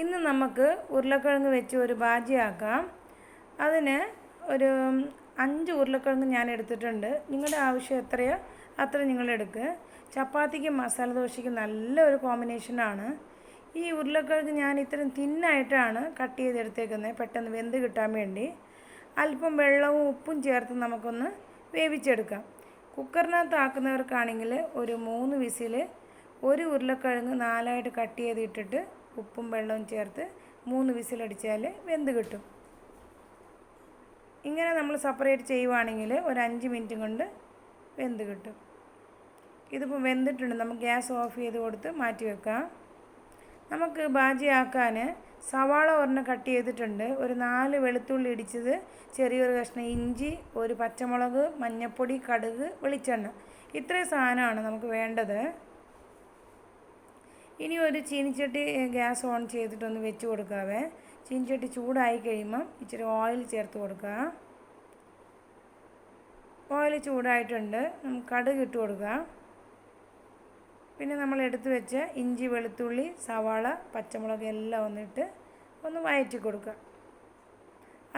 ഇന്ന് നമുക്ക് ഉരുളക്കിഴങ്ങ് വെച്ച് ഒരു ബാജിയാക്കാം അതിന് ഒരു അഞ്ച് ഉരുളക്കിഴങ്ങ് ഞാൻ എടുത്തിട്ടുണ്ട്. നിങ്ങളുടെ ആവശ്യം എത്രയോ അത്ര നിങ്ങൾ എടുക്കുക ചപ്പാത്തിക്കും മസാല ദോശയ്ക്കും നല്ലൊരു കോമ്പിനേഷനാണ് ഈ ഉരുളക്കിഴങ്ങ് ഞാൻ ഇത്രയും തിന്നായിട്ടാണ് കട്ട് ചെയ്തെടുത്തേക്കുന്നത് പെട്ടെന്ന് വെന്ത് കിട്ടാൻ വേണ്ടി. അല്പം വെള്ളവും ഉപ്പും ചേർത്ത് നമുക്കൊന്ന് വേവിച്ചെടുക്കാം. കുക്കറിനകത്ത് ആക്കുന്നവർക്കാണെങ്കിൽ ഒരു മൂന്ന് വിസിൽ ഒരു ഉരുളക്കിഴങ്ങ് നാലായിട്ട് കട്ട് ചെയ്തിട്ടിട്ട് ഉപ്പും വെള്ളവും ചേർത്ത് മൂന്ന് വിസിലടിച്ചാൽ വെന്ത് കിട്ടും. ഇങ്ങനെ നമ്മൾ സെപ്പറേറ്റ് ചെയ്യുവാണെങ്കിൽ ഒരു അഞ്ച് മിനിറ്റ് കൊണ്ട് വെന്ത് കിട്ടും. ഇതിപ്പോൾ വെന്തിട്ടുണ്ട്. നമുക്ക് ഗ്യാസ് ഓഫ് ചെയ്ത് കൊടുത്ത് മാറ്റി വെക്കാം. നമുക്ക് ബാജിയാക്കാൻ സവാള ഒരെണ്ണം കട്ട് ചെയ്തിട്ടുണ്ട്. ഒരു നാല് വെളുത്തുള്ളി ഇടിച്ചത് ചെറിയൊരു കഷ്ണം ഇഞ്ചി ഒരു പച്ചമുളക് മഞ്ഞൾപ്പൊടി കടുക് വെളിച്ചെണ്ണ. ഇത്രയും സാധനമാണ് നമുക്ക് വേണ്ടത്. ഇനി ഒരു ചീനിച്ചട്ടി ഗ്യാസ് ഓൺ ചെയ്തിട്ടൊന്ന് വെച്ച് കൊടുക്കാവേ. ചീനിച്ചട്ടി ചൂടായി കഴിയുമ്പം ഇച്ചിരി ഓയിൽ ചേർത്ത് കൊടുക്കുക. ഓയിൽ ചൂടായിട്ടുണ്ട്. നമുക്ക് കടുക് ഇട്ട് കൊടുക്കുക. പിന്നെ നമ്മൾ എടുത്തു വെച്ച ഇഞ്ചി വെളുത്തുള്ളി സവാള പച്ചമുളക് എല്ലാം ഒന്നിട്ട് ഒന്ന് വയറ്റി കൊടുക്കുക.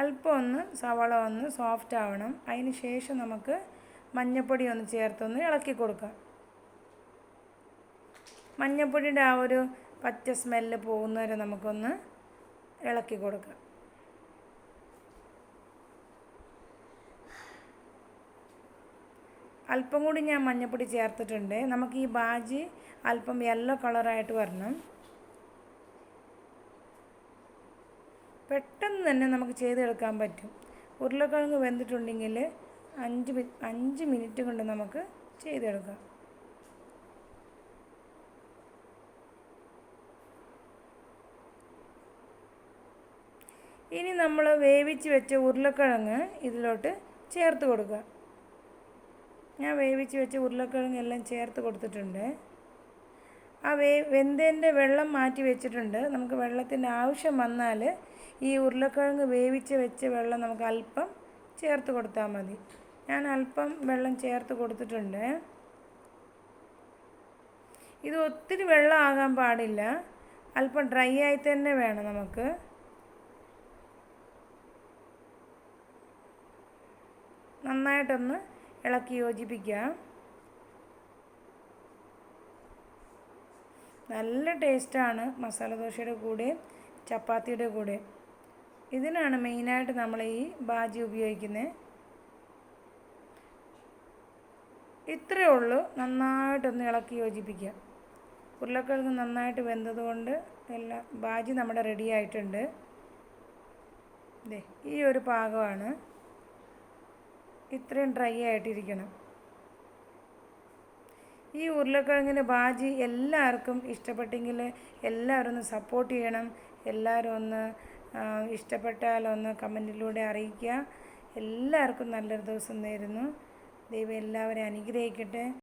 അല്പം ഒന്ന് സവാള ഒന്ന് സോഫ്റ്റ് ആവണം. അതിന് ശേഷം നമുക്ക് മഞ്ഞൾപ്പൊടി ഒന്ന് ചേർത്തൊന്ന് ഇളക്കി കൊടുക്കാം. മഞ്ഞൾപ്പൊടിയുടെ ആ ഒരു പച്ച സ്മെല്ല് പോകുന്നവരെ നമുക്കൊന്ന് ഇളക്കി കൊടുക്കാം. അല്പം കൂടി ഞാൻ മഞ്ഞപ്പൊടി ചേർത്തിട്ടുണ്ട്. നമുക്ക് ഈ ബാജി അല്പം യെല്ലോ കളറായിട്ട് വരണം. പെട്ടെന്ന് തന്നെ നമുക്ക് ചെയ്തെടുക്കാൻ പറ്റും. ഉരുളക്കിഴങ്ങ് വെന്തിട്ടുണ്ടെങ്കിൽ അഞ്ച് അഞ്ച് മിനിറ്റ് കൊണ്ട് നമുക്ക് ചെയ്തെടുക്കാം. ഇനി നമ്മൾ വേവിച്ച് വെച്ച ഉരുളക്കിഴങ്ങ് ഇതിലോട്ട് ചേർത്ത് കൊടുക്കുക. ഞാൻ വേവിച്ച് വെച്ച ഉരുളക്കിഴങ്ങ് എല്ലാം ചേർത്ത് കൊടുത്തിട്ടുണ്ട്. ആ വേ വെന്തേന്റെ വെള്ളം മാറ്റി വെച്ചിട്ടുണ്ട്. നമുക്ക് വെള്ളത്തിന്റെ ആവശ്യം വന്നാൽ ഈ ഉരുളക്കിഴങ്ങ് വേവിച്ച് വെച്ച വെള്ളം നമുക്ക് അല്പം ചേർത്ത് കൊടുത്താൽ മതി. ഞാൻ അല്പം വെള്ളം ചേർത്ത് കൊടുത്തിട്ടുണ്ട്. ഇത് ഒത്തിരി വെള്ളം ആകാൻ പാടില്ല. അല്പം ഡ്രൈ ആയി തന്നെ വേണം നമുക്ക്. നന്നായിട്ടൊന്ന് ഇളക്കി യോജിപ്പിക്കുക. നല്ല ടേസ്റ്റാണ് മസാല ദോശയുടെ കൂടെ ചപ്പാത്തിയുടെ കൂടെ. ഇതിനാണ് മെയിനായിട്ട് നമ്മൾ ഈ ബാജി ഉപയോഗിക്കുന്നത് ഇത്രയേ ഉള്ളൂ. നന്നായിട്ടൊന്ന് ഇളക്കി യോജിപ്പിക്കുക. ഉരുളക്കിഴങ്ങ് നന്നായിട്ട് വെന്തതുകൊണ്ട് എല്ലാം ബാജി നമ്മുടെ റെഡി ആയിട്ടുണ്ട്. ഈ ഒരു പാകമാണ്. ഇത്രയും ഡ്രൈ ആയിട്ടിരിക്കണം. ഈ ഉരുളക്കിഴങ്ങിന്റെ ബാജി എല്ലാവർക്കും ഇഷ്ടപ്പെട്ടെങ്കിൽ എല്ലാവരും ഒന്ന് സപ്പോർട്ട് ചെയ്യണം. എല്ലാവരും ഒന്ന് ഇഷ്ടപ്പെട്ടാൽ ഒന്ന് കമന്റിലൂടെ അറിയിക്കുക. എല്ലാവർക്കും നല്ലൊരു ദിവസം നേരുന്നു. ദൈവം എല്ലാവരെയും അനുഗ്രഹിക്കട്ടെ.